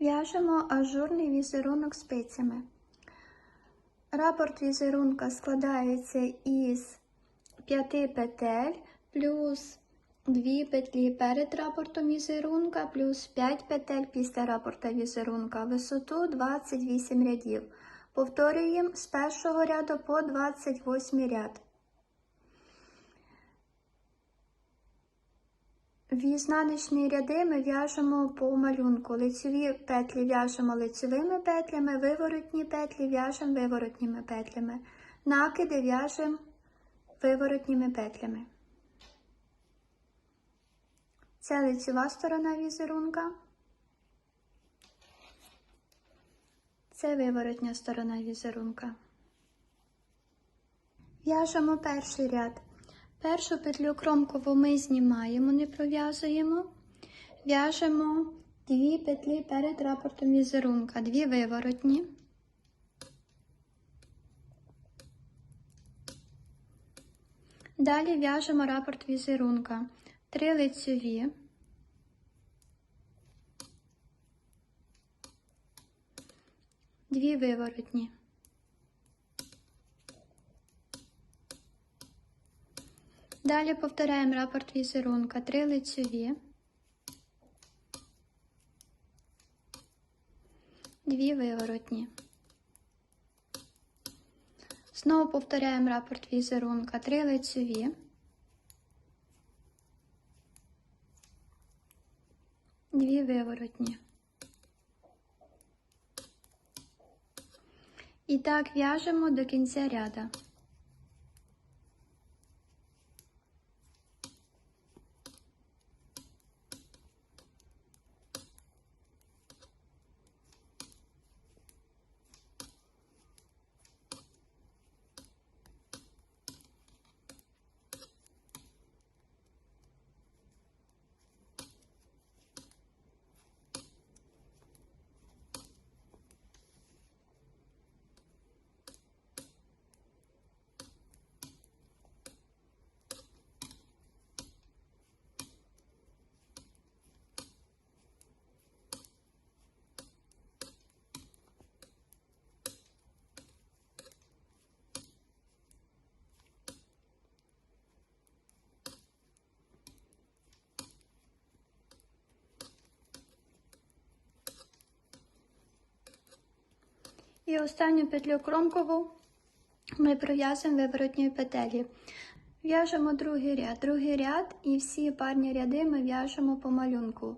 В'яжемо ажурний візерунок спицями. Рапорт візерунка складається із 5 петель плюс 2 петлі перед рапортом візерунка, плюс 5 петель після рапорта візерунка, висоту 28 рядів. Повторюємо з першого ряду по 28 ряд. В ізнаночні ряди ми в'яжемо по малюнку. Лицеві петлі в'яжемо лицевими петлями, виворотні петлі в'яжемо виворотніми петлями. Накиди в'яжемо виворотніми петлями. Це лицева сторона візерунка. Це виворотня сторона візерунка. В'яжемо перший ряд. Першу петлю кромкову ми знімаємо, не пров'язуємо. В'яжемо дві петлі перед рапортом візерунка, дві виворотні. Далі в'яжемо рапорт візерунка, три лицеві, дві виворотні. Далі повторяємо рапорт візерунка, три лицеві, дві виворотні. Знову повторяємо рапорт візерунка, три лицеві, дві виворотні. І так в'яжемо до кінця ряда. І останню петлю кромкову ми пров'язуємо виворотньої петелі. В'яжемо другий ряд. Другий ряд і всі парні ряди ми в'яжемо по малюнку.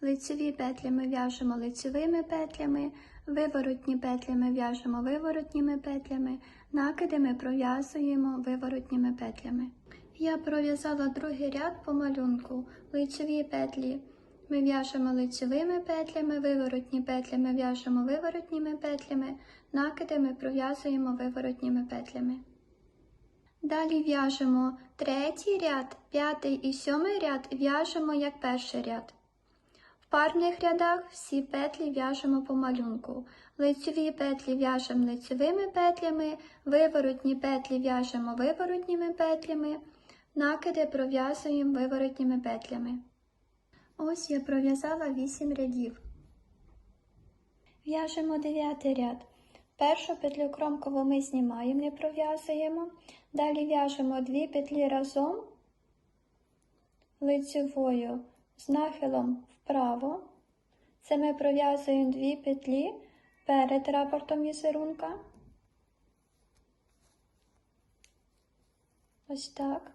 Лицеві петлі ми в'яжемо лицевими петлями, виворотні петлі ми в'яжемо виворотніми петлями, накиди ми пров'язуємо виворотніми петлями. Я пров'язала другий ряд по малюнку. Лицеві петлі ми в'яжемо лицевими петлями, виворотні петлі ми в'яжемо виворотніми петлями, накиди ми пров'язуємо виворотніми петлями. Далі в'яжемо третій ряд, п'ятий і сьомий ряд в'яжемо як перший ряд. В парних рядах всі петлі в'яжемо по малюнку. Лицеві петлі в'яжемо лицевими петлями, виворотні петлі в'яжемо виворотніми петлями, накиди пров'язуємо виворотніми петлями. Ось я пров'язала 8 рядів. В'яжемо 9 ряд. Першу петлю кромкову ми знімаємо, не пров'язуємо. Далі в'яжемо 2 петлі разом лицевою з нахилом вправо. Це ми пров'язуємо 2 петлі перед рапортом візерунка. Ось так.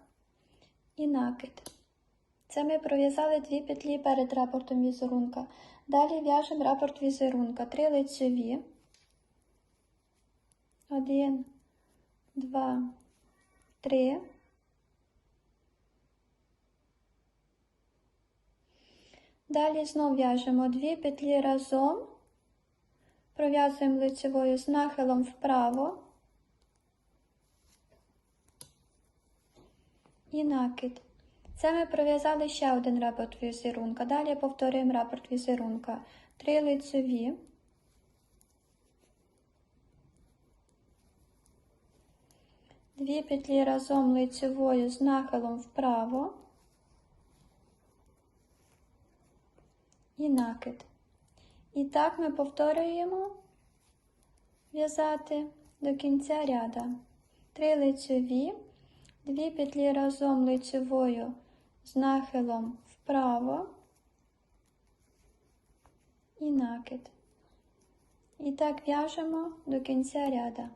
І накид. Це ми пров'язали дві петлі перед рапортом візерунка. Далі в'яжемо рапорт візерунка. Три лицеві. Один, два, три. Далі знову в'яжемо дві петлі разом, пров'язуємо лицевою з нахилом вправо і накид. Це ми пров'язали ще один рапорт візерунка. Далі повторюємо рапорт візерунка. Три лицеві. Дві петлі разом лицевою з нахилом вправо і накид. І так ми повторюємо в'язати до кінця ряда. Три лицеві, дві петлі разом лицевою з нахилом вправо і накид. І так в'яжемо до кінця ряда.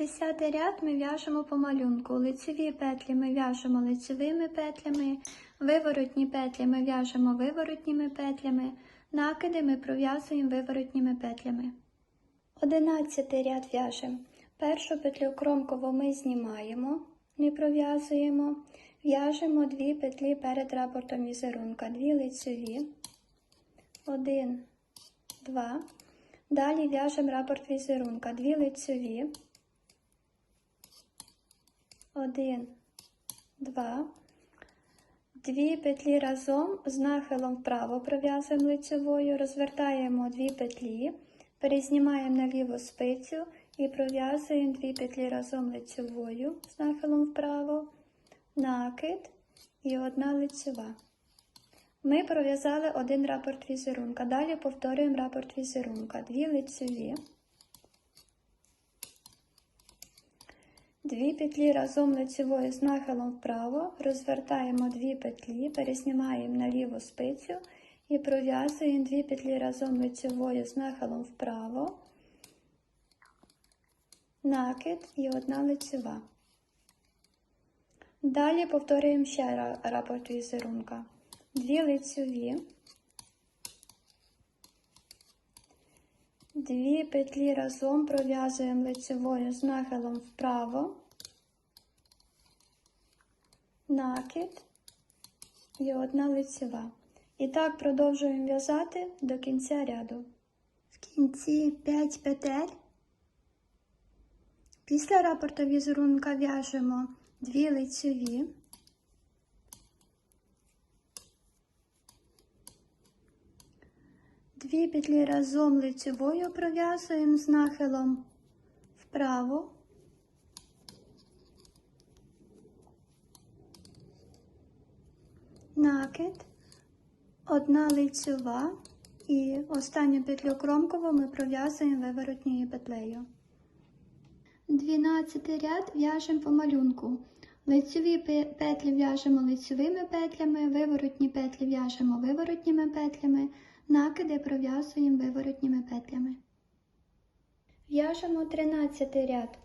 Десятий ряд ми в'яжемо по малюнку. Лицеві петлі ми в'яжемо лицевими петлями, виворотні петлі ми в'яжемо виворотніми петлями, накиди ми пров'язуємо виворотніми петлями. Одинадцятий ряд в'яжемо. Першу петлю кромково ми знімаємо, не пров'язуємо, в'яжемо дві петлі перед рапортом візерунка, дві лицеві, один, два. Далі в'яжемо рапорт візерунка, дві лицеві. Один, два. Дві петлі разом з нахилом вправо пров'язуємо лицевою, розвертаємо дві петлі, перезнімаємо на ліву спицю і пров'язуємо дві петлі разом лицевою з нахилом вправо, накид і одна лицева. Ми пров'язали один рапорт візерунка. Далі повторюємо рапорт візерунка. Дві лицеві. Дві петлі разом лицевою з нахилом вправо, розвертаємо дві петлі, переснімаємо на ліву спицю і пров'язуємо дві петлі разом лицевою з нахилом вправо, накид і одна лицева. Далі повторюємо ще ра- рапорт візерунка. Дві лицеві, Дві петлі разом пров'язуємо лицевою з нахилом вправо, накид і одна лицева. І так продовжуємо в'язати до кінця ряду. В кінці 5 петель. Після рапорту візерунка в'яжемо дві лицеві. Дві петлі разом лицевою пров'язуємо з нахилом вправо. Накид, одна лицева і останню петлю кромкову ми пров'язуємо виворотньою петлею. 12 ряд в'яжемо по малюнку. Лицеві петлі в'яжемо лицевими петлями, виворотні петлі в'яжемо виворотніми петлями, накиди пров'язуємо виворотніми петлями. В'яжемо 13 ряд.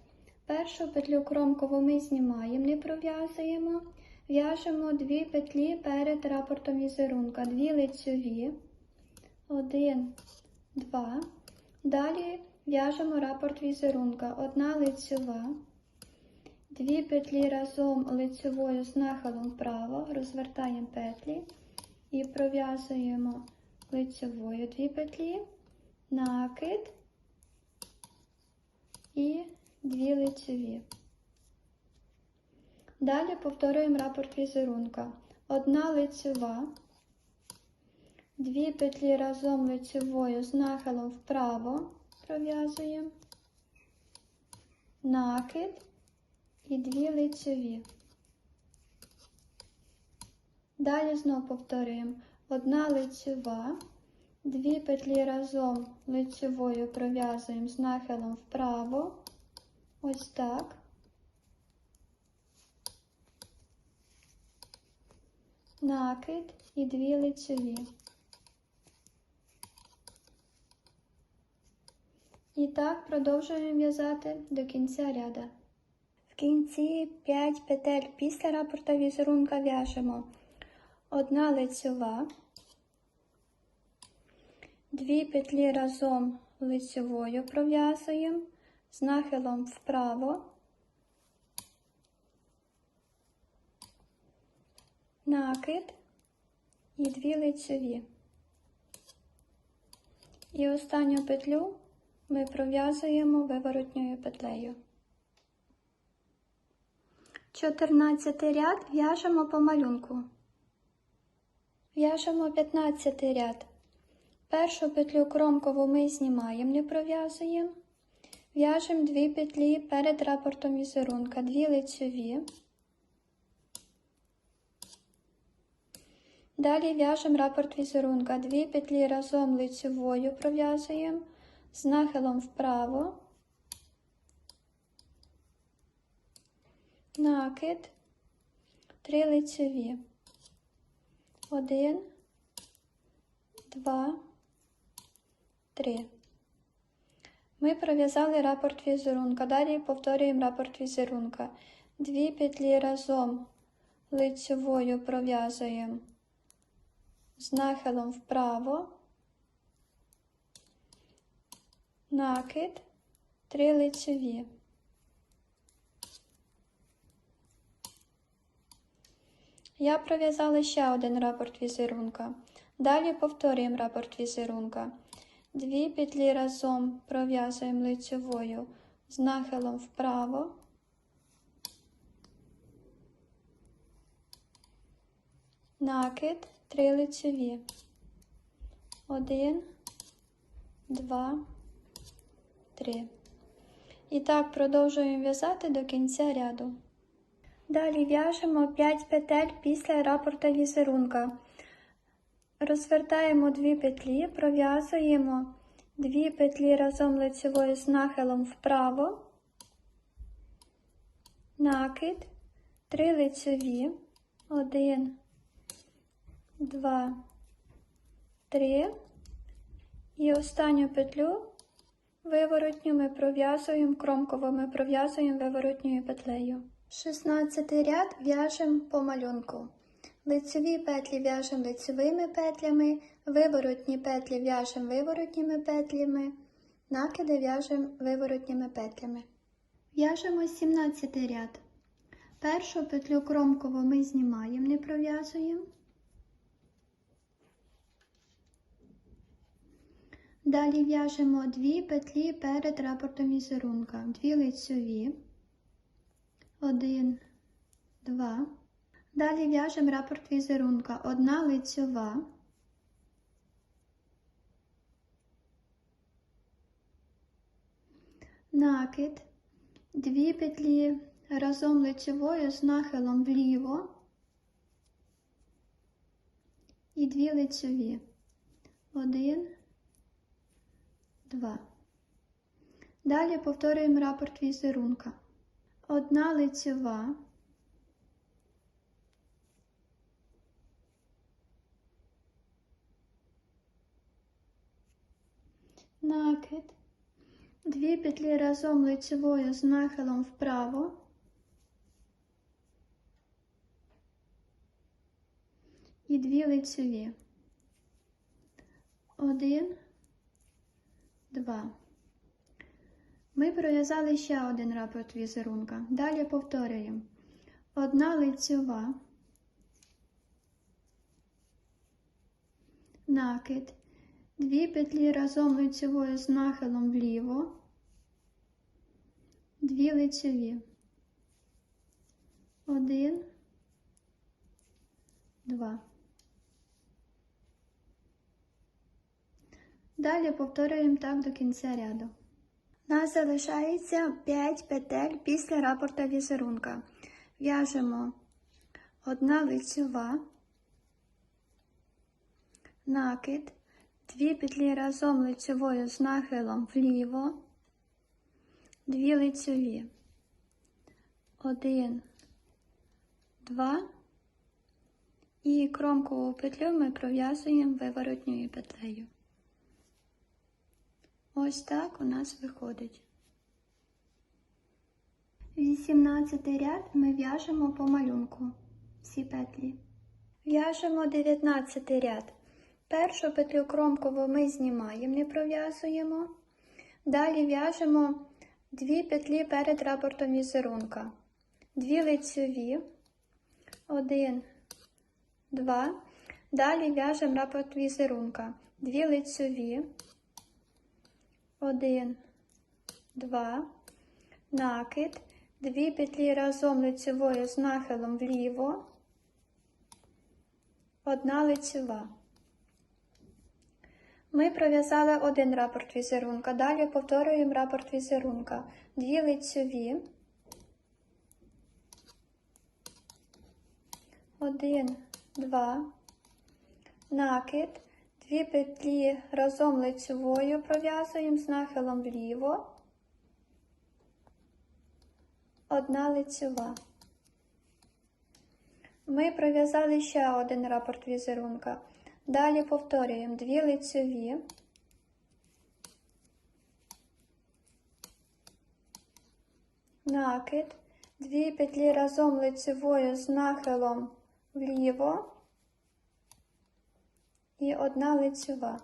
Першу петлю кромкову ми знімаємо, не пров'язуємо. В'яжемо дві петлі перед рапортом візерунка, дві лицеві, один, два. Далі в'яжемо рапорт візерунка, одна лицева, дві петлі разом лицевою з нахилом вправо, розвертаємо петлі і пров'язуємо лицевою дві петлі, накид і дві лицеві. Далі повторюємо рапорт візерунка. Одна лицева, дві петлі разом лицевою з нахилом вправо пров'язуємо, накид і дві лицеві. Далі знову повторюємо одна лицева, дві петлі разом лицевою пров'язуємо з нахилом вправо, ось так. Накид і дві лицеві. І так продовжуємо в'язати до кінця ряда. В кінці 5 петель після рапорта візерунка в'яжемо одна лицева, дві петлі разом лицевою пров'язуємо з нахилом вправо. Накид і дві лицеві. І останню петлю ми пров'язуємо виворотньою петлею. 14 ряд в'яжемо по малюнку. В'яжемо 15 ряд. Першу петлю кромкову ми знімаємо, не пров'язуємо. В'яжемо дві петлі перед рапортом візерунка, дві лицьові. Далі в'яжемо рапорт візерунка, дві петлі разом лицьовою пров'язуємо з нахилом вправо, накид, три лицьові. Один, два, три. Ми пров'язали рапорт візерунка. Далі повторюємо рапорт візерунка. Дві петлі разом лицьовою пров'язуємо з нахилом вправо, накид, три лицьові. Я пров'язала ще один рапорт візерунка. Далі повторюємо рапорт візерунка. Дві петлі разом пров'язуємо лицьовою з нахилом вправо, накид, три лицьові. Один, два, три. І так продовжуємо в'язати до кінця ряду. Далі в'яжемо 5 петель після рапорта візерунка. Розвертаємо дві петлі, пров'язуємо дві петлі разом лицевою з нахилом вправо, накид, три лицеві, один, два, три. І останню петлю виворотню ми пров'язуємо, кромково ми пров'язуємо виворотньою петлею. 16 ряд в'яжемо по малюнку. Лицеві петлі в'яжемо лицевими петлями, виворотні петлі в'яжемо виворотніми петлями, накиди в'яжемо виворотніми петлями. В'яжемо 17 ряд. Першу петлю кромково ми знімаємо, не пров'язуємо. Далі в'яжемо дві петлі перед рапортом візерунка, дві лицеві, один, два. Далі в'яжемо рапорт візерунка. Одна лицьова, накид, дві петлі разом лицьовою з нахилом вліво і дві лицьові. Один, два. Далі повторюємо рапорт візерунка. Одна лицьова. накид, дві петлі разом лицевою з нахилом вправо, і дві лицеві. Один, два. Ми пров'язали ще один рапорт візерунка. Далі повторюємо. Одна лицева, накид, Дві петлі разом лицевою з нахилом вліво, дві лицеві. Один, два. Далі повторюємо так до кінця ряду. Нас залишається 5 петель після рапорта візерунка. В'яжемо одна лицева, накид. Дві петлі разом лицевою з нахилом вліво, дві лицеві. Один, два. І кромкову петлю ми пров'язуємо виворотньою петлею. Ось так у нас виходить. 18 ряд ми в'яжемо по малюнку всі петлі. В'яжемо 19 ряд. Першу петлю кромкову ми знімаємо, не пров'язуємо. Далі в'яжемо дві петлі перед рапортом візерунка, дві лицьові, один, два. Далі в'яжемо рапорт візерунка, дві лицьові. 1, 2, накид, дві петлі разом лицевою з нахилом вліво, одна лицева. Ми пров'язали один рапорт візерунка, далі повторюємо рапорт візерунка, дві лицеві, один, два, накид, Дві петлі разом лицьовою пров'язуємо з нахилом вліво. Одна лицьова. Ми пров'язали ще один рапорт візерунка. Далі повторюємо дві лицьові. Накид. Дві петлі разом лицевою з нахилом вліво і одна лицева.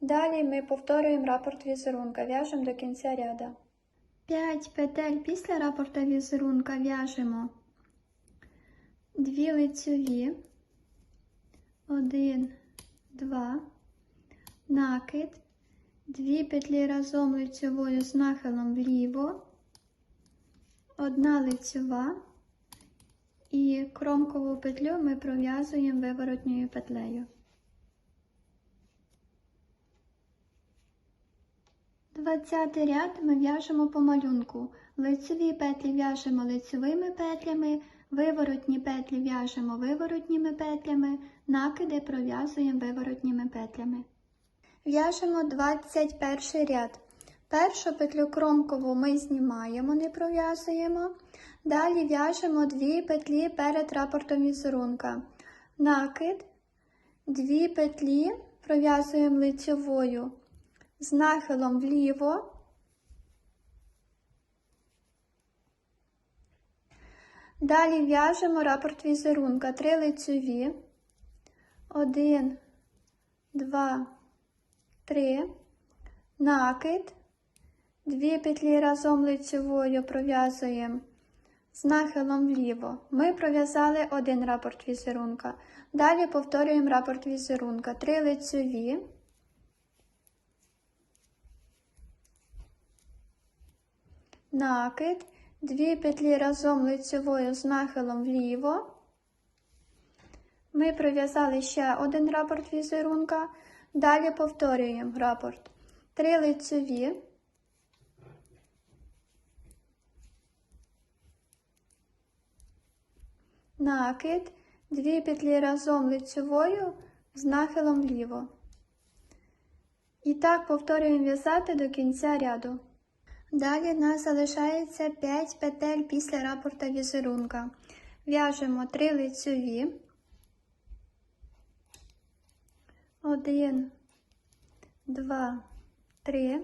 Далі ми повторюємо рапорт візерунка, в'яжемо до кінця ряда. 5 петель після рапорта візерунка в'яжемо. Дві лицеві, один, два, накид, дві петлі разом лицевою з нахилом вліво, одна лицева і кромкову петлю ми пров'язуємо виворотньою петлею. Двадцятий ряд ми в'яжемо по малюнку. Лицеві петлі в'яжемо лицевими петлями, виворотні петлі в'яжемо виворотніми петлями, накиди пров'язуємо виворотніми петлями. В'яжемо 21 ряд. Першу петлю кромкову ми знімаємо, не пров'язуємо. Далі в'яжемо дві петлі перед рапортом візерунка. Накид, дві петлі пров'язуємо лицевою з нахилом вліво. Далі в'яжемо рапорт візерунка. Три лицеві. Один, два, три. Накид. Дві петлі разом лицевою пров'язуємо з нахилом вліво. Ми пров'язали один рапорт візерунка. Далі повторюємо рапорт візерунка. Три лицеві. Накид. Дві петлі разом лицевою з нахилом вліво. Ми пров'язали ще один рапорт візерунка. Далі повторюємо рапорт. Три лицеві. Накид. Дві петлі разом лицевою з нахилом вліво. І так повторюємо в'язати до кінця ряду. Далі в нас залишається 5 петель після рапорта візерунка. В'яжемо 3 лицеві. 1, 2, 3.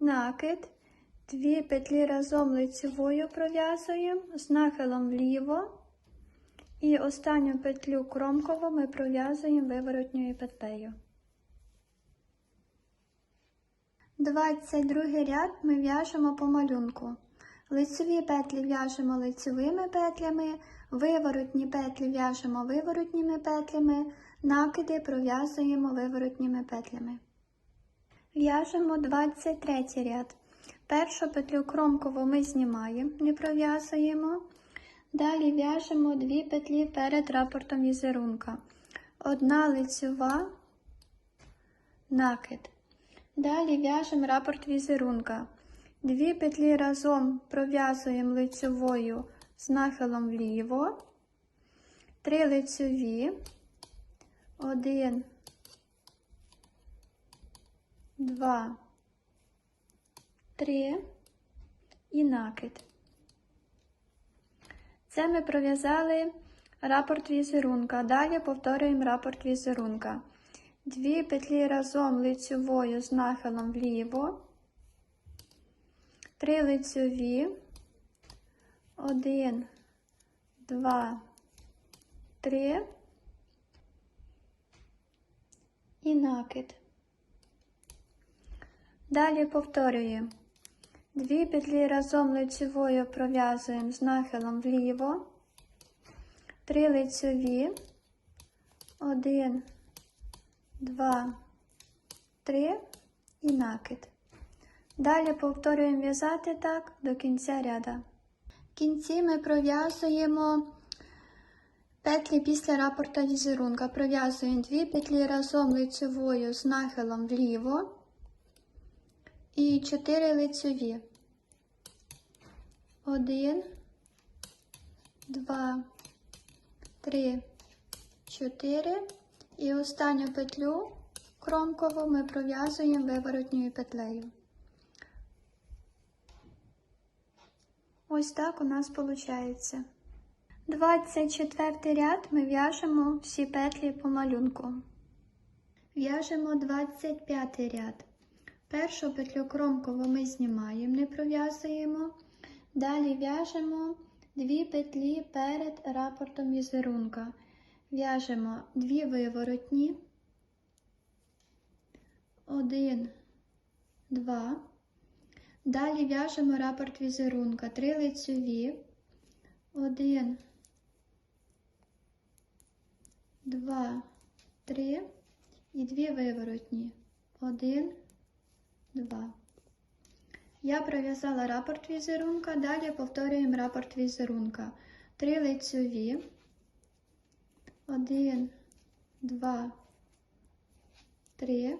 Накид. Дві петлі разом лицевою пров'язуємо з нахилом вліво. І останню петлю кромкову ми пров'язуємо виворотньою петлею. 22 ряд ми в'яжемо по малюнку. Лицеві петлі в'яжемо лицевими петлями, виворотні петлі в'яжемо виворотніми петлями, накиди пров'язуємо виворотніми петлями. В'яжемо 23 ряд. Першу петлю кромкову ми знімаємо, не пров'язуємо. Далі в'яжемо дві петлі перед рапортом візерунка. Одна лицева, накид. Далі в'яжемо рапорт візерунка. Дві петлі разом пров'язуємо лицевою з нахилом вліво, три лицеві, один, два, три і накид. Це ми пров'язали рапорт візерунка. Далі повторюємо рапорт візерунка. Дві петлі разом лицевою з нахилом вліво, три лицеві, один, два, три і накид. Далі повторюємо. Дві петлі разом лицевою пров'язуємо з нахилом вліво, три лицеві, один, два, три і накид. Далі повторюємо в'язати так до кінця ряда. В кінці ми пров'язуємо Петлі після рапорта візерунка пров'язуємо дві петлі разом лицевою з нахилом вліво і 4 лицеві. Один, два, три, чотири. І останню петлю кромкову ми пров'язуємо виворотньою петлею. Ось так у нас виходить. 24 ряд ми в'яжемо всі петлі по малюнку. В'яжемо 25 ряд. Першу петлю кромкову ми знімаємо, не пров'язуємо. Далі в'яжемо дві петлі перед рапортом візерунка. В'яжемо дві виворотні. Один, два. Далі в'яжемо рапорт візерунка. Три лицеві. Один, два, три і дві виворотні. Один, два. Я пров'язала рапорт візерунка, далі повторюємо рапорт візерунка. Три лицьові. Один, два, три,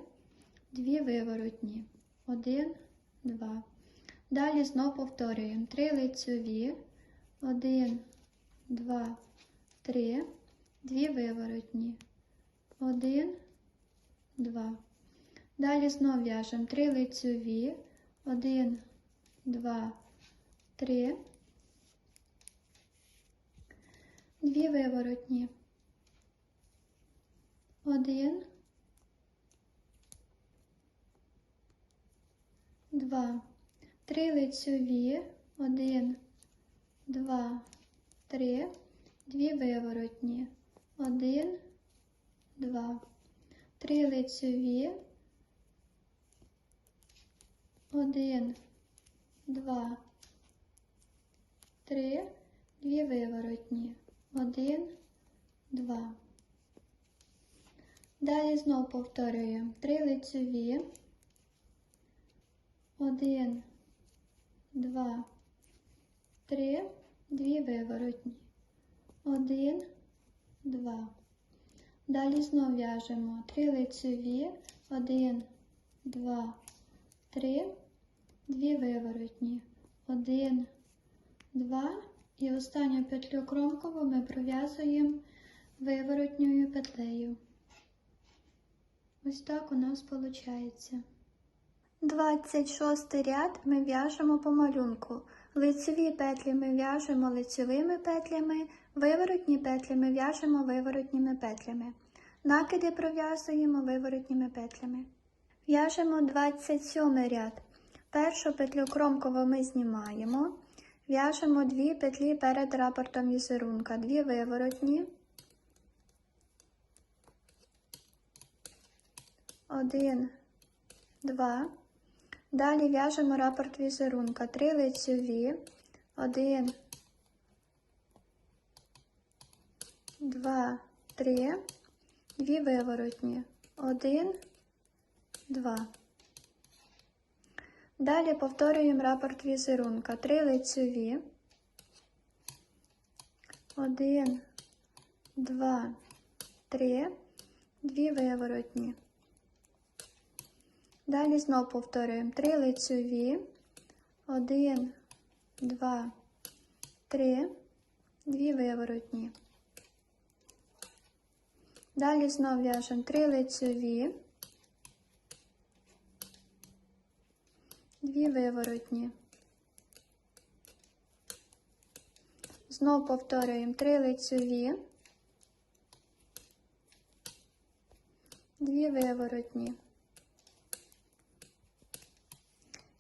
дві виворотні. Один, два. Далі знов повторюємо. Три лицьові. Один, два, три, дві виворотні. Один, два. Далі знов в'яжемо три лицьові. Один, два, три. Дві виворотні. Один, два. Три лицьові. Один, два, три. Дві виворотні. Один, два. Три лицьові. Один, два, три, дві виворотні. Один, два. Далі знов повторюємо. Три лицеві. Один, два, три, дві виворотні. Один, два. Далі знов в'яжемо. Три лицеві. Один, два, три, дві виворотні. Один, два. І останню петлю кромкову ми пров'язуємо виворотньою петлею. Ось так у нас виходить. 26 ряд ми в'яжемо по малюнку. Лицеві петлі ми в'яжемо лицевими петлями, виворотні петлі ми в'яжемо виворотніми петлями. Накиди пров'язуємо виворотніми петлями. В'яжемо 27 ряд. Першу петлю кромкову ми знімаємо. В'яжемо дві петлі перед рапортом візерунка, дві виворотні. Один, два. Далі в'яжемо рапорт візерунка. Три лицеві. Один, два, три. Дві виворотні. Один, два. Далі повторюємо рапорт візерунка. Три лицеві. Один, два, три. Дві виворотні. Далі знов повторюємо три лицеві. Один, два, три, дві виворотні. Далі знов в'яжемо три лицеві, дві виворотні. Знов повторюємо три лицеві, дві виворотні.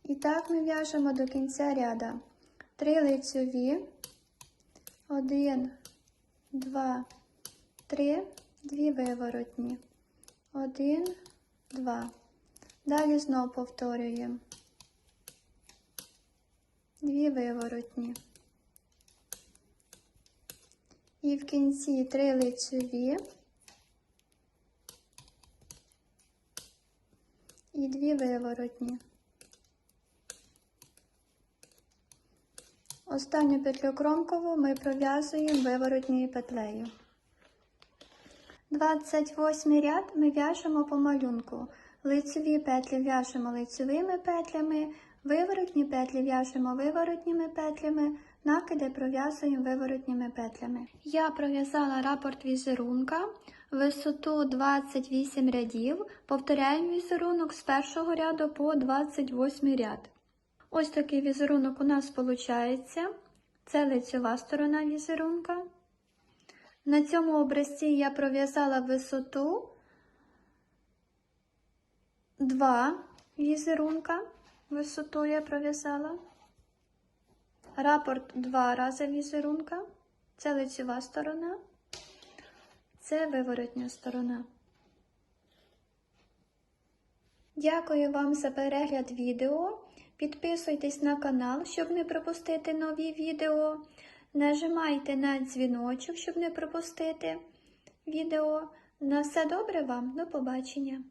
І так ми в'яжемо до кінця ряда. Три лицеві, один, два, три, дві виворотні. Один, два. Далі знов повторюємо. Дві виворотні. І в кінці три лицеві і дві виворотні. Останню петлю кромкову ми пров'язуємо виворотньою петлею. 28 ряд ми в'яжемо по малюнку. Лицеві петлі в'яжемо лицевими петлями, виворотні петлі в'яжемо виворотніми петлями, накиди пров'язуємо виворотніми петлями. Я пров'язала рапорт візерунка, висоту 28 рядів, повторяємо візерунок з першого ряду по 28 ряд. Ось такий візерунок у нас виходить. Це лицева сторона візерунка. На цьому образці я пров'язала висоту 2 візерунка. Висоту я пров'язала. Рапорт 2 рази візерунка. Це лицева сторона. Це виворотня сторона. Дякую вам за перегляд відео. Підписуйтесь на канал, щоб не пропустити нові відео. Нажимайте на дзвіночок, щоб не пропустити відео. На все добре вам, до побачення!